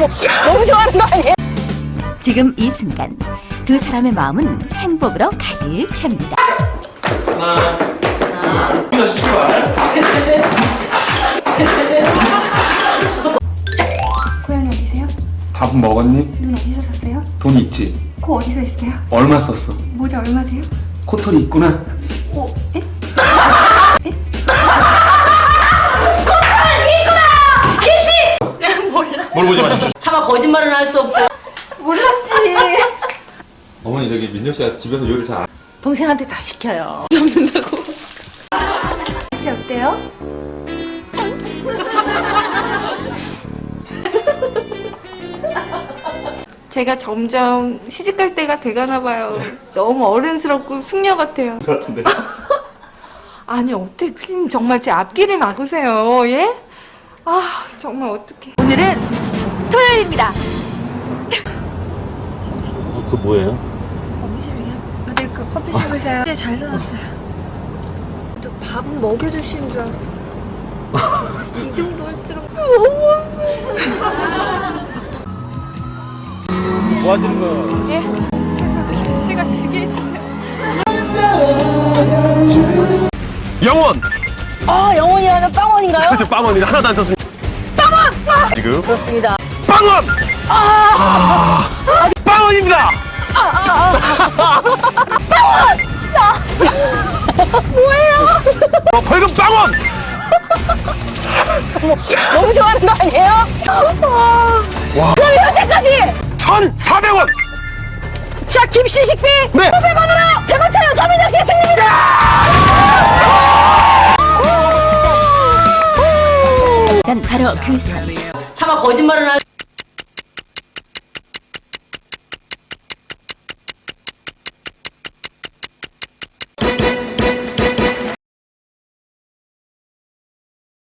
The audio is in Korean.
너무 좋아하는 거 아니에요? 지금 이 순간 두 사람의 마음은 행복으로 가득 찹니다. 하나, 다시 출발. 고양이 어디세요? 밥은 먹었니? 눈 어디서 샀어요? 돈 있지? 코 어디서 있어요? 얼마 썼어? 모자 얼마세요? 코털이 있구나. 어, 에? 뭘 보지 마십시오. 거짓말은 할 수 없고 몰랐지. 어머니 저기 민정 씨가 집에서 요리를 잘 안. 동생한테 다 시켜요. 맛이 어때요? 제가 점점 시집갈 때가 돼가나 봐요. 너무 어른스럽고 숙녀 같아요. 같은데. 아니 어떻게 피디님 정말 제 앞길을 막으세요? 예? 아 정말 어떡해. 오늘은 토요일입니다. 그 뭐예요? 점심이요? 어디 그 커피숍에서요? 네, 잘 사놨어요. 또 밥은 먹여주시는 줄 알았어. 이 정도 할 줄은 뭐 하시는 거예요? 예? 제발 김씨가 지게 해주세요. 영원! 아 영원히 하는 빵원인가요? 그렇죠, 빵원이 하나도 안 썼습니다. 빵원! 지금 그렇습니다. 빵원! 아, 빵원입니다! 뭐예요? 어, 벌금 빵원! 너무 좋아하는 거 아니에요? 와. 그럼 현재까지 1,400원! 자 김씨 식비 네! 500원으로 대건차연 서민정 씨의 승리입니다. 난 바로 그 사람. 차마 거짓말은 할